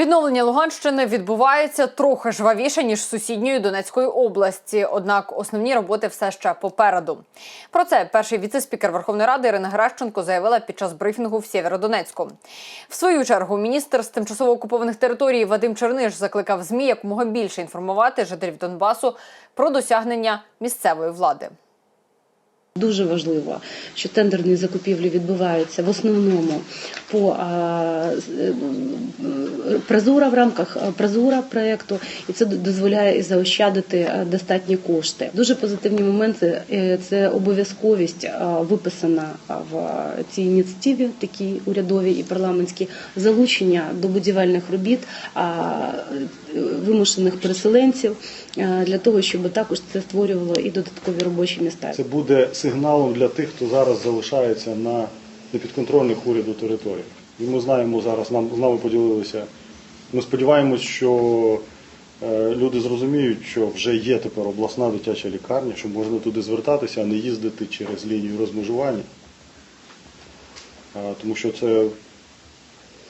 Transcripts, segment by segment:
Відновлення Луганщини відбувається трохи жвавіше ніж сусідньої Донецької області. Однак основні роботи все ще попереду. Про це перший віце-спікер Верховної Ради Ірина Геращенко заявила під час брифінгу в Сєвєродонецьку. В свою чергу міністр з тимчасово окупованих територій Вадим Черниш закликав змі якомога більше інформувати жителів Донбасу про досягнення місцевої влади. Дуже важливо, що тендерні закупівлі відбуваються в основному по е, Прозора в рамках Прозора проекту, і це дозволяє заощадити достатні кошти. Дуже позитивні моменти е, це обов'язковість виписана в цій ініціативі, такій урядовій і парламентській, залучення до будівельних робіт е, вимушених переселенців для того, щоб також це створювало і додаткові робочі місця. Це буде сигналом для тих, хто зараз залишається на непідконтрольних уряду територіях. І ми знаємо зараз, нам з нами поділилися. Ми сподіваємось, що е, люди зрозуміють, що вже є тепер обласна дитяча лікарня, що можна туди звертатися, а не їздити через лінію розмежування. Тому що це,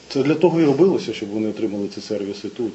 це для того і робилося, щоб вони отримали ці сервіси тут.